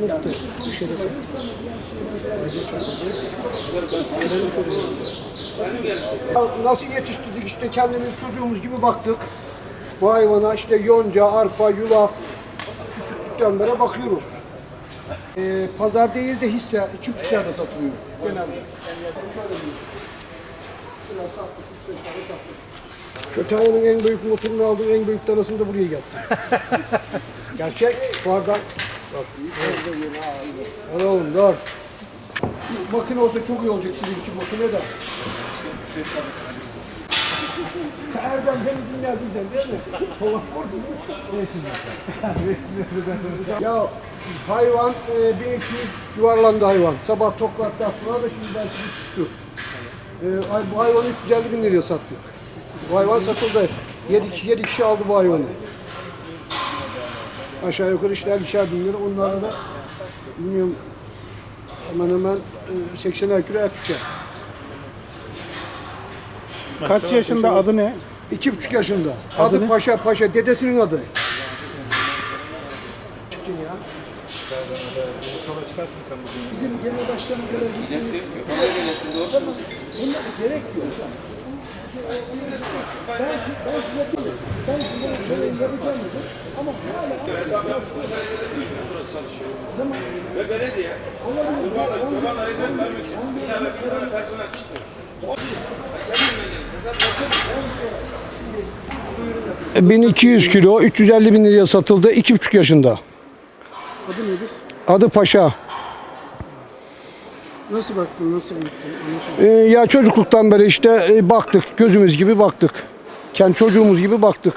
Mutlu. Bir şey de Nasıl yetiştirdik işte kendimiz çocuğumuz gibi baktık. Bu hayvana işte yonca, arpa, yulaf küçüklükten beri bakıyoruz. Ee, pazar değil de hisse çiftliklerde satılıyor genelde. Biraz sattık, üç beş tane sattık. Kötühan'ın en büyük motorunu aldım, en büyük tanısını da buraya getirdim. Gerçek, bardak. Bak, Dur oğlum, dur. Makine olsa çok iyi olacak bizimki makine de. Erdem beni dinlersin sen değil mi? Polat vurdun Ya hayvan e, 1200 civarlandı hayvan. Sabah toklattı attılar da şimdi şimdi çıktı. E, ay- bu hayvanı 350 bin liraya sattık. Bu hayvan satıldı. 7, 7 kişi aldı bu hayvanı. Aşağı yukarı işte 50'şer bin lira. Onlara da bilmiyorum hemen hemen e, 80 kilo et düşer. Kaç yaşında adı ne? İki buçuk yaşında. Adı, Paşa Paşa. Dedesinin adı. Çıktın ya. Bizim genel başkanın kadar gittiğimiz... Bunlar gerek yok. Ben, ben size. Ben size şöyle yapacağım dedim. Ama hala... Ve belediye çoban, çoban ayıdan vermek için ilave bir tane personel E, 1200 kilo, 350 bin liraya satıldı. iki buçuk yaşında. Adı nedir? Adı Paşa. Nasıl baktın, nasıl baktın? Ee, ya çocukluktan beri işte e, baktık, gözümüz gibi baktık. Kendi çocuğumuz gibi baktık.